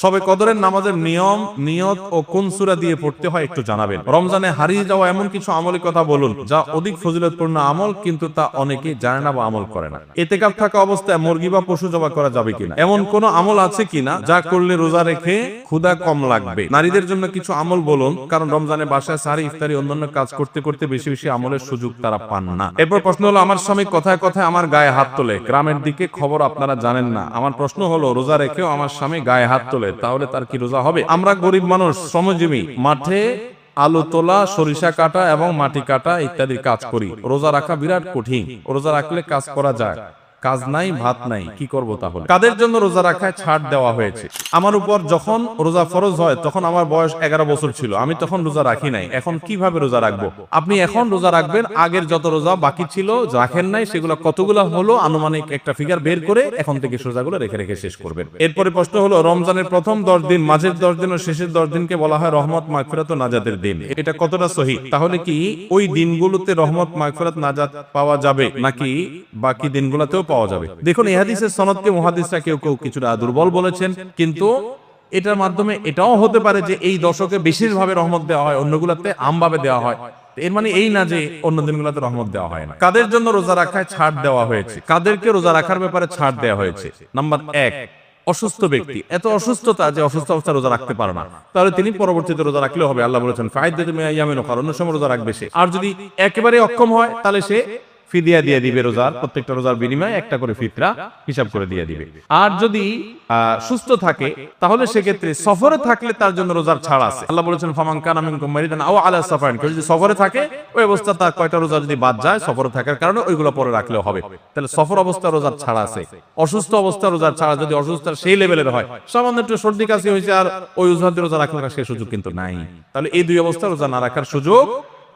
সবে কদরের নামাজের নিয়ম, নিয়ত ও কোন সূরা দিয়ে পড়তে হয় একটু জানাবেন। রমজানে হারিয়ে যাওয়া এমন কিছু আমলের কথা বলুন, যা অধিক ফজিলতপূর্ণ আমল কিন্তু তা অনেকেই জানে না বা আমল করে না। এতেকাপ থাকা অবস্থায় মুরগি বা পশু জবা করা যাবে কিনা? এমন কোন আমল আছে কিনা যা করলে রোজা রেখে ক্ষুধা কম লাগবে? নারীদের জন্য কিছু আমল বলুন, কারণ রমজানে বাসায় সারি ইফতারি অন্যান্য কাজ করতে করতে বেশি বেশি আমলের সুযোগ তারা পান না। এরপর প্রশ্ন হলো, আমার স্বামী কথায় কথায় আমার গায়ে হাত তোলে। গ্রামের দিকে খবর আপনারা জানেন না। আমার প্রশ্ন হলো, রোজা রেখেও আমার স্বামী গায়ে হাত তোলে? তাহলে তার কি রোজা হবে? আমরা গরিব মানুষ, শ্রমজীবী, মাঠে আলু তোলা, সরিষা কাটা এবং মাটি কাটা ইত্যাদি কাজ করি। রোজা রাখা বিরাট কঠিন। রোজা রাখলে কাজ করা যায়। কাজ নাই ভাত নাই কি করব তাহলে? কাদের জন্য রোজা রাখায় ছাড় দেওয়া হয়েছে? আমার উপর যখন রোজা ফরজ হয় তখন আমার বয়স এগারো বছর ছিল। আমি তখন রোজা রাখি নাই। এখন কীভাবে রোজা রাখব? আপনি এখন রোজা রাখবেন আগের যত রোজা বাকি ছিল রাখেন নাই সেগুলো কতগুলো হলো আনুমানিক একটা ফিগার বের করে এখন থেকে সোজাগুলো রেখে রেখে শেষ করবেন। এরপরে প্রশ্ন হলো রমজানের প্রথম দশ দিন মাঝের দশ দিন ও শেষের দশ দিনকে বলা হয় রহমত মাগফিরাত ও নাজাতের দিন। এটা কতটা সহি? তাহলে কি ওই দিনগুলোতে রহমত মাগফিরাত নাজাত পাওয়া যাবে নাকি বাকি দিনগুলোতেও পাওয়া যাবে। দেখুন, এই হাদিসের সনদকে মুহাদিসরা কেউ কেউ কিছুটা দুর্বল বলেছেন, কিন্তু এটার মাধ্যমে এটাও হতে পারে যে এই দশকে বিশেষভাবে রহমত দেওয়া হয়, অন্যগুলোতে আমভাবে দেওয়া হয়। এর মানে এই না যে অন্য দিনগুলোতে রহমত দেওয়া হয় না। কাদের জন্য রোজা রাখায় ছাড় দেওয়া হয়েছে? কাদেরকে রোজা রাখার ব্যাপারে ছাড় দেওয়া হয়েছে? নাম্বার এক, অসুস্থ ব্যক্তি। এত অসুস্থতা যে অসুস্থ অবস্থা রোজা রাখতে পারে না। তাহলে তিনি পরবর্তীতে রোজা রাখলেও হবে। আল্লাহ বলেছেন, ফাইদ ইয়ামিন অন্য সময় রোজা রাখবে সে। আর যদি একেবারে অক্ষম হয়, তাহলে সে ফিদিয়া দিয়ে দিবে রোজার প্রত্যেকটা রোজার বিনিময়ে একটা করে ফিতরা হিসাব করে দিয়ে দিবে। আর যদি সুস্থ থাকে, তাহলে সেক্ষেত্রে সফরে থাকলে তার জন্য রোজার ছাড় আছে। আল্লাহ বলেছেন, ফামান কান আমিন মারিদান আও আলা সাফারিন। যদি সফরে থাকে, ওই অবস্থা তার কয়টা রোজা যদি বাদ যায়, সফরে থাকার কারণে ওইগুলো পরে রাখলেও হবে। তাহলে সফর অবস্থা রোজার ছাড় আছে। অসুস্থ অবস্থা রোজার ছাড়া, যদি অসুস্থ সেই লেভেলের হয়, সামান্য একটু সর্দি কাশি হয়েছে আর ওই অজুহাতে রোজা রাখার সে সুযোগ কিন্তু নাই। তাহলে এই দুই অবস্থা রোজা না রাখার সুযোগ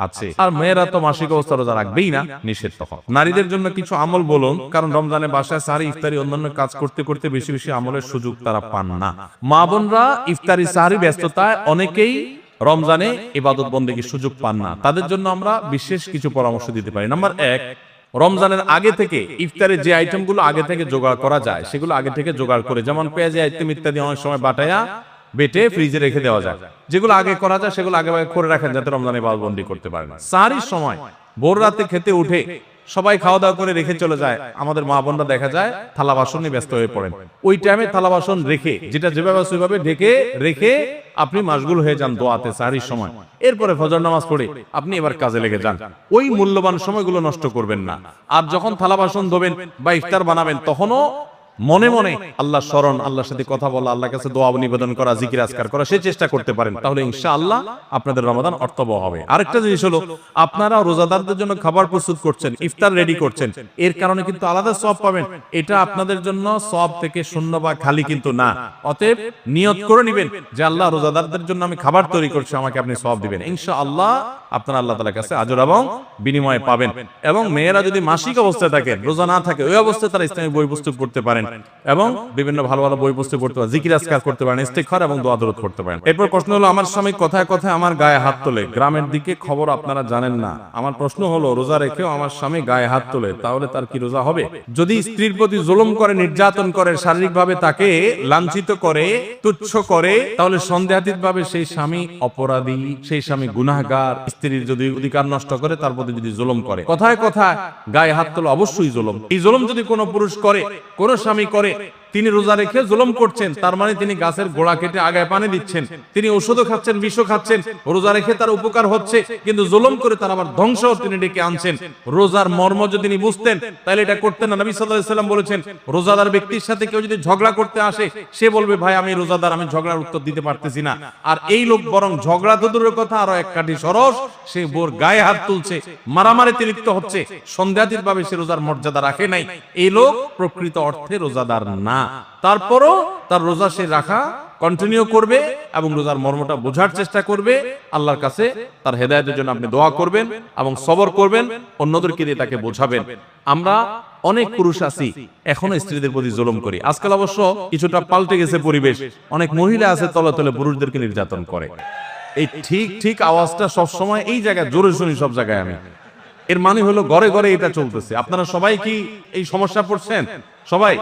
আছে। আর মেয়েরা তো মাসিক অবস্থা রোজা রাখবেই না। নিষেধ তখন। নারীদের জন্য কিছু আমল বলুন কারণ রমজানে বাসায় সারি ইফতারি অন্যান্য কাজ করতে করতে বেশি বেশি আমলের সুযোগ তারা পান না। মা বোনরা ইফতারি সারি ব্যস্ততায় অনেকেই রমজানে ইবাদত বন্দেগীর সুযোগ পান না। তাদের জন্য আমরা বিশেষ কিছু পরামর্শ দিতে পারি। নাম্বার এক রমজানের আগে থেকে ইফতারের যে আইটেমগুলো আগে থেকে জোগাড় করা যায় সেগুলো আগে থেকে জোগাড় করে যেমন পেঁয়াজি আইটেম ইত্যাদি অনেক সময় বাটায়া বেটে ফ্রিজে রেখে দেওয়া যায় যেগুলো আগে করা যায়, সেগুলো আগে করে রাখেন যাতে রমজানে বালবন্দি করতে পারে না সারির সময়, ভোর রাতে খেতে উঠে সবাই খাওয়া দাওয়া করে রেখে চলে যায়। আমাদের মা বোনরা দেখা যায় থালা বাসন ব্যস্ত হয়ে পড়েন। ওই টাইমে থালা বাসন রেখে, যেটা যেভাবে ওইভাবে ঢেকে রেখে আপনি মাসগুল হয়ে যান দোয়াতে সারির সময়। এরপরে ফজর নামাজ পড়ে আপনি এবার কাজে লেগে যান। ওই মূল্যবান সময়গুলো নষ্ট করবেন না। আর যখন থালা বাসন ধোবেন বা ইফতার বানাবেন, তখনও মনে মনে আল্লাহ স্মরণ, আল্লাহর সাথে কথা বলা, আল্লাহর কাছে দোয়া নিবেদন করা, জিকির, আজকার করা, সে চেষ্টা করতে পারেন। তাহলে ইনশাআল্লাহ আপনাদের রমাদান অর্থবহ হবে। আরেকটা জিনিস হলো আপনারা রোজাদারদের জন্য খাবার প্রস্তুত করছেন, ইফতার রেডি করছেন। এর কারণে কিন্তু আলাদা সব পাবেন। এটা আপনাদের জন্য সব থেকে শূন্য বা খালি কিন্তু না। অতএব নিয়ত করে নেবেন যে আল্লাহ রোজাদারদের জন্য আমি খাবার তৈরি করছি, আমাকে আপনি সব দিবেন। ইনশাআল্লাহ আপনারা আল্লাহ তালার কাছে আজর এবং বিনিময়ে পাবেন। এবং মেয়েরা যদি মাসিক অবস্থায় থাকেন রোজা না থাকে, ওই অবস্থায় তারা ইসলামী বই প্রস্তুত করতে পারেন। এবং বিভিন্ন ভালো ভালো বই পুস্তক পড়তে পারেন জিকির আজকার করতে পারেন ইস্তেখার এবং দোয়া দরদ করতে পারেন। এরপর প্রশ্ন হলো আমার স্বামী কথায় কথায় আমার গায়ে হাত তোলে। গ্রামের দিকে খবর আপনারা জানেন না। আমার প্রশ্ন হলো রোজা রেখেও আমার স্বামী গায়ে হাত তোলে তাহলে তার কি রোজা হবে? যদি স্ত্রীর প্রতি জুলুম করে নির্যাতন করে শারীরিকভাবে তাকে লাঞ্ছিত করে তুচ্ছ করে তাহলে সন্দেহাতীত ভাবে সেই স্বামী অপরাধী সেই স্বামী গুনাহগার স্ত্রীর যদি অধিকার নষ্ট করে তার প্রতি যদি জুলুম করে। কথায় কথায় গায়ে হাত তোলে অবশ্যই জুলুম। এই জুলুম যদি কোনো পুরুষ করে কোনো স্বামী করে। তিনি রোজা রেখে জুলুম করছেন, তার মানে তিনি গাছের গোড়া কেটে আগায় পানি দিচ্ছেন। তিনি ওষুধও খাচ্ছেন, বিষও খাচ্ছেন, রোজা রেখে তার উপকার হচ্ছে, কিন্তু জুলুম করে তার আবার ধ্বংস তিনি ডেকে আনছেন। রোজার মর্ম যদি তিনি বুঝতেন, তাহলে এটা করতেন না। নবী সাল্লাল্লাহু আলাইহি সাল্লাম বলেছেন, রোজাদার ব্যক্তির সাথে কেউ যদি ঝগড়া করতে আসে, সে বলবে, ভাই, আমি রোজাদার, আমি ঝগড়ার উত্তর দিতে পারতেছি না। আর এই লোক বরং ঝগড়া তো দূরের কথা, আরও এক কাঠি সরস, সে বোর গায়ে হাত তুলছে মারামারিতে লিপ্ত হচ্ছে সন্দেহাতীত ভাবে সে রোজার মর্যাদা রাখে নাই। এই লোক প্রকৃত অর্থে রোজাদার না। তারপরও তার রোজা সে রাখা কন্টিনিউ করবে এবং রোজার মর্মটা বোঝার চেষ্টা করবে। আল্লাহর কাছে তার হেদায়তের জন্য আপনি দোয়া করবেন এবং সবর করবেন, অন্যদেরকে দিয়ে তাকে বোঝাবেন। আমরা অনেক পুরুষ আছি, এখনও স্ত্রীদের প্রতি জুলুম করি। আজকাল অবশ্য কিছুটা পাল্টে গেছে পরিবেশ। অনেক মহিলা আছে, তলে তলে পুরুষদেরকে নির্যাতন করে। এই ঠিক ঠিক আওয়াজটা সব সময় এই জায়গায় জোরে শুনি সব জায়গায় আমি। এর মানে হলো ঘরে ঘরে এটা চলতেছে। আপনারা সবাই কি এই সমস্যা পড়ছেন? সবাই?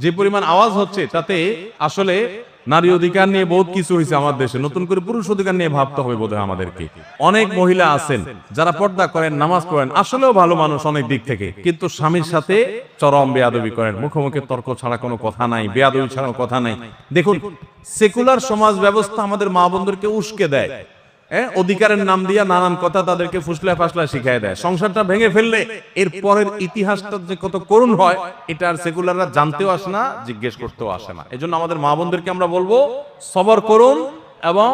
যে পরিমাণ আওয়াজ হচ্ছে, তাতে আসলে নারী অধিকার নিয়ে বহুত কিছু হয়েছে আমার দেশে। নতুন করে পুরুষ অধিকার নিয়ে ভাবতে হবে বোধহয় আমাদেরকে। অনেক মহিলা আছেন, যারা পর্দা করেন, নামাজ পড়েন, আসলেও ভালো মানুষ অনেক দিক থেকে। কিন্তু স্বামীর সাথে চরম বেয়াদবি করেন। মুখোমুখি তর্ক ছাড়া কোনো কথা নাই, বেয়াদবি ছাড়া কথা নাই। দেখুন, সেকুলার সমাজ ব্যবস্থা আমাদের মা বোনদেরকে উস্কে দেয়। হ্যাঁ, অধিকারের নাম দিয়া নানান কথা তাদেরকে ফুসলা ফাসলা শিখাই দেয়। সংসারটা ভেঙে ফেললে এর পরের ইতিহাসটা যে কত করুণ হয় এটা আর সেকুলাররা জানতেও আসে না জিজ্ঞেস করতেও আসে না। এজন্য আমাদের মা বোনদেরকে আমরা বলব সবর করুন এবং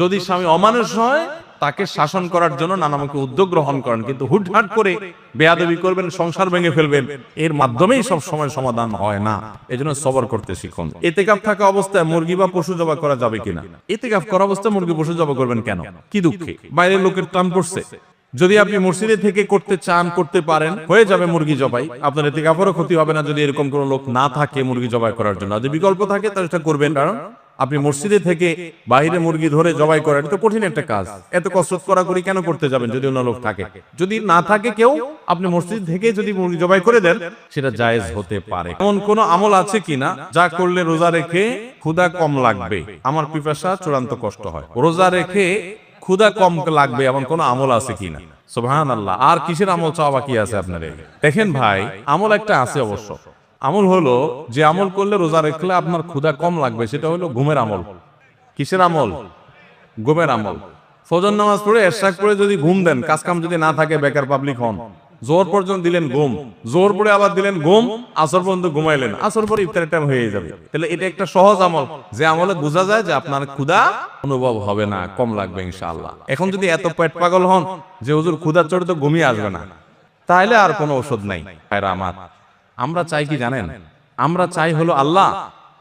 যদি স্বামী অমানুষ হয় তাকে শাসন করার জন্য নানামুখী উদ্যোগ গ্রহণ করেন, কিন্তু হুটহাট করে বেয়াদবি করবেন, সংসার ভেঙে ফেলবেন, এর মাধ্যমেই সব সময় সমাধান হয় না। এজন্য সবর করতে শিখুন। এতেকাপ থাকা অবস্থায় মুরগি বা পশু জবা করা যাবে কিনা? এতেকাপ করা অবস্থায় মুরগি, পশু জবা করবেন কেন? কি দুঃখে? বাইরের লোকের টান পড়ছে। যদি আপনি মসজিদে থেকে করতে চান, করতে পারেন, হয়ে যাবে মুরগি জবাই। আপনার এতে কাপড়ও ক্ষতি হবে না যদি এরকম কোনো লোক না থাকে মুরগি জবাই করার জন্য। যদি বিকল্প থাকে, তাহলে করবেন। কারণ আপনি মসজিদে থেকে বাইরে মুরগি ধরে জবাই করেন, তো কঠিন একটা কাজ। এত কসরত করা করি কেন করতে যাবেন যদি অন্য লোক থাকে? যদি না থাকে কেউ, আপনি মসজিদ থেকে যদি মুরগি জবাই করে দেন, সেটা জায়েজ হতে পারে। এমন কোন আমল আছে কিনা যা করলে রোজা রেখে ক্ষুধা কম লাগবে? আমার পিপাসা চূড়ান্ত কষ্ট হয়। রোজা রেখে ক্ষুধা কম লাগবে এমন কোন আমল আছে কিনা? সুবহান আল্লাহ আর কিসের আমল চাওয়া বাকি আছে আপনার দেখেন ভাই, আমল একটা আছে অবশ্য। আমল হলো যে আমল করলে রোজা রাখলে আপনার ক্ষুধা কম লাগবে সেটা হলো ঘুমের আমল। কিসের আমল? ঘুমের আমল। ফজর নামাজ পড়ে এরশাক পড়ে যদি ঘুম দেন কাজ কাম যদি না থাকে বেকার পাবলিক হন। জোর পর্যন্ত দিলেন ঘুম জোর পরে আবার দিলেন ঘুম আসর পর্যন্ত ঘুমাইলেন। আসর পরে ইফতারের টাইম হয়ে যাবে। তাহলে এটা একটা সহজ আমল। যে আমলে বোঝা যায় যে আপনার ক্ষুধা অনুভব হবে না কম লাগবে ইনশাআল্লাহ। এখন যদি এত পেট পাগল হন যে হুজুর ক্ষুধা চড়ে তো ঘুমিয়ে আসবে না তাহলে আর কোনো ওষুধ নাই। আমার। আমরা চাই কি জানেন? আমরা চাই হলো আল্লাহ।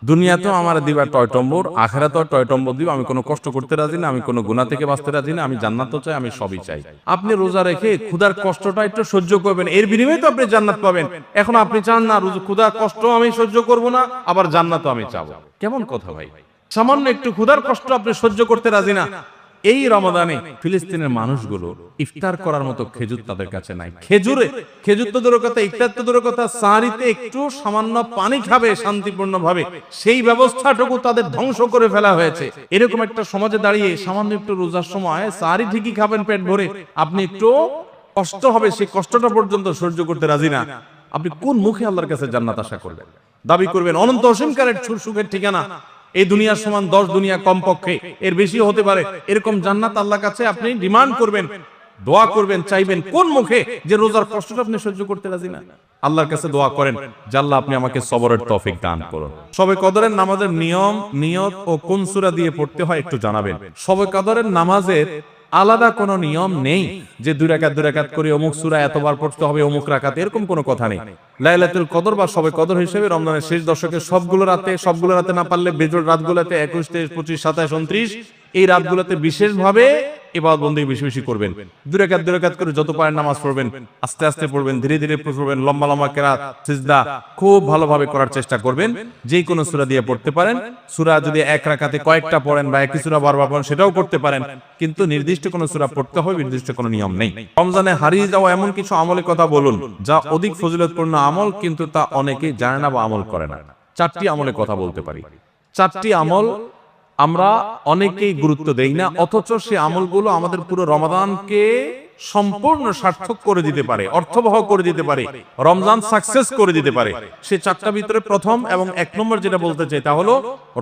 দুনিয়াতেও আমার দিবা টয় টম্বর আখেরাতেও টয় টম্বর দিব আমি কোনো কষ্ট করতে রাজি না আমি কোনো গুণা থেকে বাঁচতে রাজি না আমি জান্নাতও চাই আমি সবই চাই। আপনি রোজা রেখে ক্ষুধার কষ্টটা একটু সহ্য করবেন এর বিনিময়ে তো আপনি জান্নাত পাবেন। এখন আপনি চান না রোজ- ক্ষুধার কষ্ট আমি সহ্য করব না আবার জান্নাতও আমি চাবো। কেমন কথা ভাই? সামান্য একটু ক্ষুধার কষ্ট আপনি সহ্য করতে রাজি না এই রমাদানে ফিলিস্তিনের মানুষগুলো ইফতার করার মতো খেজুর তাদের কাছে নাই। খেজুরে, খেজুর তো দূরের কথা, ইফতার তো দূরের কথা সাহারিতে একটু সামান্য পানি খাবে শান্তিপূর্ণ ভাবে সেই ব্যবস্থাটুকু তাদের ধ্বংস করে ফেলা হয়েছে। এরকম একটা সমাজে দাঁড়িয়ে সামান্য একটু রোজার সময় সাহারি ঠিকই খাবেন পেট ভরে। আপনি একটু কষ্ট হবে, সেই কষ্টটা পর্যন্ত সহ্য করতে রাজি না। আপনি কোন মুখে আল্লাহর কাছে জান্নাত আশা করবেন দাবি করবেন, অনন্ত অসীমকারের সুখের ঠিকানা। এই দুনিয়ার সমান দশ দুনিয়া কম পক্ষে এর বেশি হতে পারে। এরকম জান্নাত আল্লাহ কাছে আপনি ডিমান্ড করবেন, দোয়া করবেন, চাইবেন কোন মুখে যে রোজার কষ্টটা আপনি সহ্য করতে রাজি না? আল্লাহর কাছে দোয়া করেন জাল্লাহ আপনি আমাকে সবরের তফিক দান করুন। সবে কদরের নামাজের নিয়ম, নিয়ত ও কোন সুরা দিয়ে পড়তে হয় একটু জানাবেন। সবে কদরের নামাজের আলাদা কোনো নিয়ম নেই যে দুই রাকাত দুই রাকাত করে অমুক সুরা এতবার পড়তে হবে, অমুক রাখাত এরকম কোনো কথা নেই। লাইলাতুল কদর বা সবে কদর হিসেবে রমজানের শেষ দশকে সবগুলো রাতে সবগুলো রাতে না পারলে বেজোর রাতগুলোতে একুশ, তেইশ, পঁচিশ, সাতাশ, উনত্রিশ, এই রাতগুলোতে বিশেষভাবে এবার বন্দী বেশি বেশি করবেন। দুরাকাত দুরাকাত করে যত পারেন নামাজ পড়বেন, আস্তে আস্তে পড়বেন, ধীরে ধীরে পড়বেন, লম্বা লম্বা কেরাত, সিজদা খুব ভালোভাবে করার চেষ্টা করবেন। যে কোনো সূরা দিয়ে পড়তে পারেন। সূরা যদি এক রাকাতে কয়েকটা পড়েন বা একই সূরা বারবার পড়েন, সেটাও করতে পারেন। কিন্তু নির্দিষ্ট কোনো সূরা পড়তে হবে, নির্দিষ্ট কোনো নিয়ম নেই। রমজানে হারিয়ে যাওয়া এমন কিছু আমলের কথা বলুন, যা অধিক ফজিলতপূর্ণ আমল, কিন্তু তা অনেকেই জানে না বা আমল করে না। চারটি আমলের কথা বলতে পারি। চারটি আমল আমরা অনেকেই গুরুত্ব দেই না অথচ সে আমলগুলো আমাদের পুরো রমাদানকে সম্পূর্ণ সার্থক করে দিতে পারে, অর্থবহ করে দিতে পারে, রমজান সাকসেস করে দিতে পারে। সে চারটা ভিতরে প্রথম এবং এক নম্বর যেটা বলতে চাই তা হলো,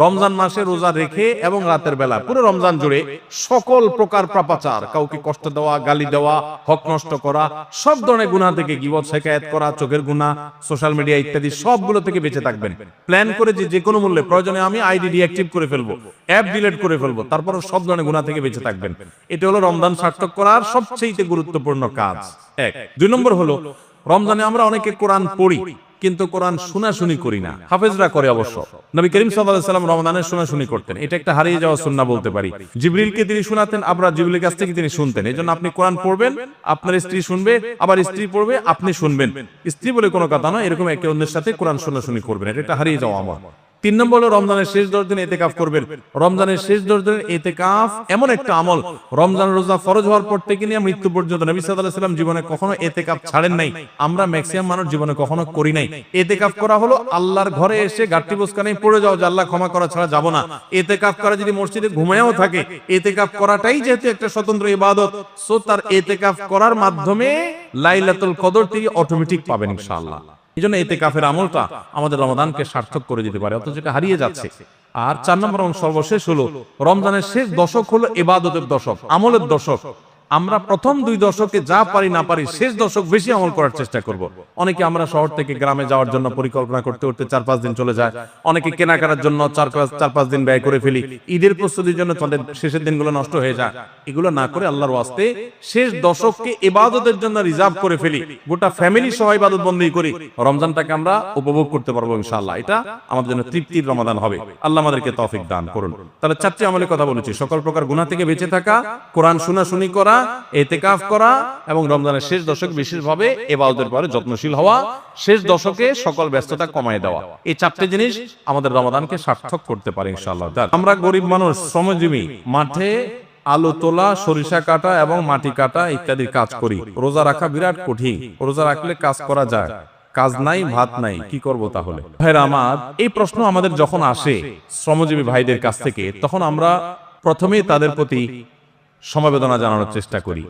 রমজান মাসে রোজা রেখে এবং রাতের বেলা, পুরো রমজান জুড়ে সকল প্রকার পাপাচার, কাউকে কষ্ট দেওয়া, গালি দেওয়া, হক নষ্ট করা, সব ধরনের গুণা থেকে গিবত শেখায়ত করা, চোখের গুণা সোশ্যাল মিডিয়া ইত্যাদি সবগুলো থেকে বেঁচে থাকবেন। প্ল্যান করে যে যে কোনো মূল্যে, প্রয়োজনে আমি আইডি ডিঅ্যাক্টিভ করে ফেলব অ্যাপ ডিলিট করে ফেলব তারপরে সব ধরনের গুণা থেকে বেঁচে থাকবেন। এটা হলো রমজান সার্থক করার সবচেয়ে গুরুত্বপূর্ণ কাজ। এক। দুই নম্বর হলো, রমজানে আমরা অনেকে কোরআন পড়ি, কিন্তু কোরআন শোনাশুনি করি না। হাফেজরা করে অবশ্য। নবী করিম সাল্লাম রমজানের শোনাশুনি করতেন। এটা একটা হারিয়ে যাওয়া সুন্নাহ বলতে পারি। জিবরিলকে তিনি শোনাতেন, আবার জিবরিলের কাছ থেকে তিনি শুনতেন। এই জন্য আপনি কোরআন পড়বেন, আপনার স্ত্রী শুনবে, আবার স্ত্রী পড়বে, আপনি শুনবেন। স্ত্রী বলে কোনো কথা নয়, এরকম একে অন্যের সাথে কোরআন শোনাশুনি করবেন। এটা একটা হারিয়ে যাওয়া আমার তিন নম্বর হলো রমজানের শেষ দশ দিন এতেকাফ করবেন। রমজানের শেষ দশ দিনের এতেকাফ এমন একটা আমল। রমজান রোজা ফরজ হওয়ার পর থেকে নিয়ে মৃত্যু পর্যন্ত নবী আলাইহি জীবনে কখনো এতেকাফ ছাড়েন নাই। আমরা ম্যাক্সিমাম মানুষ জীবনে কখনো করি নাই। এতেকাফ করা হলো আল্লাহর ঘরে এসে গাঠটি বসকানে পড়ে যাও, যে আল্লাহ ক্ষমা করা ছাড়া যাব না। এতেকাফ করা যদি মসজিদে ঘুমায়ও থাকে, এতেকাফ করাটাই যেহেতু একটা স্বতন্ত্র ইবাদত। সো তার এতে এতেকাফ করার মাধ্যমে লাইলাতুল কদর থেকে অটোমেটিক পাবেন ইনশাআল্লাহ। এই জন্য এতে কাফের আমলটা আমাদের রমদানকে সার্থক করে দিতে পারে, অথচ হারিয়ে যাচ্ছে। আর চার নম্বর সর্বশেষ হলো, রমজানের শেষ দশক হলো এবাদতের দশক, আমলের দশক। আমরা প্রথম দুই দশকে যা পারি না পারি শেষ দশক বেশি আমল করার চেষ্টা করব। অনেকে আমরা শহর থেকে গ্রামে যাওয়ার জন্য পরিকল্পনা করতে করতে চার পাঁচ দিন চলে যায়। অনেকে কেনাকাটার জন্য চার পাঁচ চার পাঁচ দিন ব্যয় করে ফেলি। ঈদের প্রস্তুতির জন্য তাদের শেষের দিনগুলো নষ্ট হয়ে যায়। এগুলো না করে আল্লাহর ওয়াস্তে শেষ দশককে ইবাদতের জন্য রিজার্ভ করে ফেলি। গোটা ফ্যামিলি সহ ইবাদত বন্দী করি। রমজানটাকে আমরা উপভোগ করতে পারব ইনশাআল্লাহ। এটা আমাদের জন্য তৃপ্তির রমাদান হবে। আল্লাহ আমাদেরকে তৌফিক দান করুন। তাহলে চারটি আমলের কথা বলেছি। সকল প্রকার গুনাহ থেকে বেঁচে থাকা, কোরআন শোনাশুনি করা এতেকাফ করা এবং রমজানের শেষ দশক বিশেষভাবে এবাদতের পরে যত্নশীল হওয়া, শেষ দশকে সকল ব্যস্ততা কমায় দেওয়া। এই চারটি জিনিস আমাদের রমাদানকে সার্থক করতে পারে, ইনশাআল্লাহ। আমরা গরিব মানুষ, শ্রমজীবী, মাঠে আলু তোলা, সরিষা কাটা এবং মাটি কাটা ইত্যাদি কাজ করি। রোজা রাখা বিরাট কঠিন। রোজা রাখলে কাজ করা যায়। কাজ নাই, ভাত নাই, কি করব তাহলে? ভাইরা আমার, এই প্রশ্ন আমাদের যখন আসে শ্রমজীবী ভাইদের কাছ থেকে, তখন আমরা প্রথমেই তাদের প্রতি সমবেদনা জানানোর চেষ্টা করি।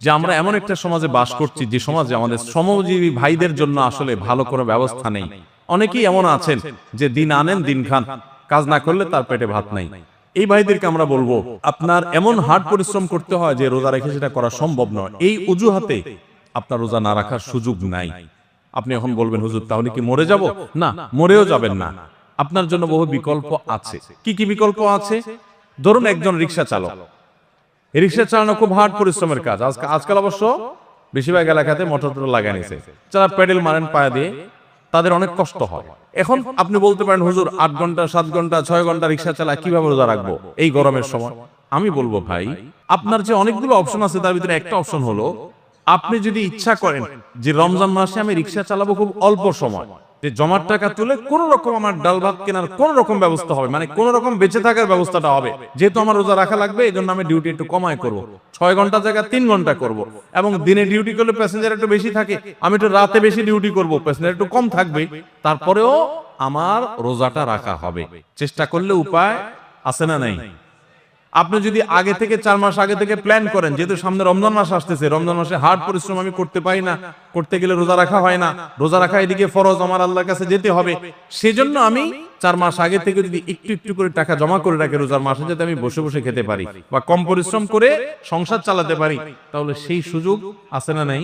যে আমরা এমন একটা সমাজে বাস করছি, যে সমাজে আমাদের শ্রমজীবী ভাইদের জন্য আসলে ভালো কোনো ব্যবস্থা নেই। অনেকেই এমন আছেন যে দিন আনেন, দিন খান। কাজ না করলে তার পেটে ভাত নাই। এই ভাইদেরকে আমরা বলব, আপনার এমন হার্ড পরিশ্রম করতে হয় যে রোজা রেখে সেটা করা সম্ভব নয়। এই অজুহাতে আপনার রোজা না রাখার সুযোগ নাই। আপনি এখন বলবেন, হুজুর, তাহলে কি মরে যাব? না, মরেও যাবেন না। আপনার জন্য বহু বিকল্প আছে। কি কি বিকল্প আছে? ধরুন একজন রিক্সা চালক। রিক্সা চালানো খুব হার্ড পরিশ্রমের কাজ। আজকাল অবশ্য বেশিরভাগ এলাকাতে মোটর লাগাই নিছে যারা প্যাডেল মারেন পায়া দিয়ে, তাদের অনেক কষ্ট হয়। এখন আপনি বলতে পারেন, হুজুর, আট ঘণ্টা, সাত ঘণ্টা, ছয় ঘণ্টা রিক্সা চালায়, কীভাবে রোজা রাখব? এই গরমের সময়। আমি বলব, ভাই, আপনার যে অনেকগুলো অপশন আছে, তার ভিতরে একটা অপশন হলো, আপনি যদি ইচ্ছা করেন যে রমজান মাসে আমি রিক্সা চালাবো খুব অল্প সময় যে জমার টাকা তুলে কোন রকম আমার ডাল ভাত কেনার কোন রকম ব্যবস্থা হবে। মানে কোন রকম বেঁচে থাকার ব্যবস্থাটা হবে। যেহেতু আমার রোজা রাখা লাগবে এই জন্য আমি ডিউটি একটু কমায় করব। ছয় ঘণ্টা জায়গা তিন ঘণ্টা করব। এবং দিনে ডিউটি করলে প্যাসেঞ্জার একটু বেশি থাকে। আমি একটু রাতে বেশি ডিউটি করব প্যাসেঞ্জার একটু কম থাকবে তারপরেও আমার রোজাটা রাখা হবে। চেষ্টা করলে উপায় আছে না নাই? আপনি যদি আগে থেকে চার মাস আগে থেকে প্ল্যান করেন, যেহেতু সামনে রমজান মাস আসতেছে, রমজান মাসে হার্ড পরিশ্রম আমি করতে পারি না, করতে গেলে রোজা রাখা হয় না, রোজা রাখা এদিকে ফরজ, আমার আল্লাহর কাছে যেতে হবে। সেজন্য আমি চার মাস আগে থেকে যদি একটু একটু করে টাকা জমা করে রাখি রোজার মাসে, যাতে আমি বসে বসে খেতে পারি বা কম পরিশ্রম করে সংসার চালাতে পারি, তাহলে সেই সুযোগ আছে না নাই?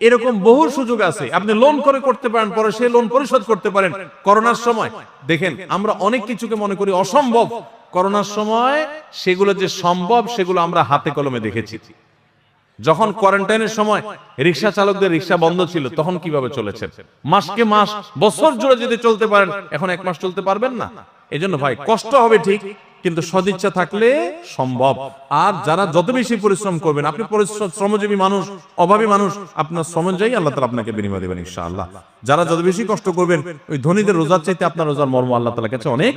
এরকম বহু সুযোগ আছে। আপনি লোন করে করতে পারেন, পরে সেই লোন পরিশোধ করতে পারেন। করোনার সময়, দেখেন, আমরা অনেক কিছুকে মনে করি অসম্ভব। করোনার সময় সেগুলো যে সম্ভব সেগুলো আমরা হাতে কলমে দেখেছি। যখন কোয়ারেন্টাইনের সময় রিক্সা চালকদের রিক্সা বন্ধ ছিল তখন কীভাবে চলেছেন? মাসকে মাস বছর জুড়ে যদি চলতে পারেন এখন এক মাস চলতে পারবেন না? এজন্য ভাই কষ্ট হবে ঠিক কিন্তু সদিচ্ছা থাকলে সম্ভব। আর যারা যত বেশি পরিশ্রম করবেন আপনি পরিশ্রম শ্রমজীবী মানুষ অভাবী মানুষ আপনার শ্রম অনুযায়ী আল্লাহ তালা আপনাকে বিনিময় দেবেন ইনশাআল্লাহ। যারা যত বেশি কষ্ট করবেন ওই ধনীদের রোজার চাইতে আপনার রোজার মর্ম আল্লাহ তালা কাছে অনেক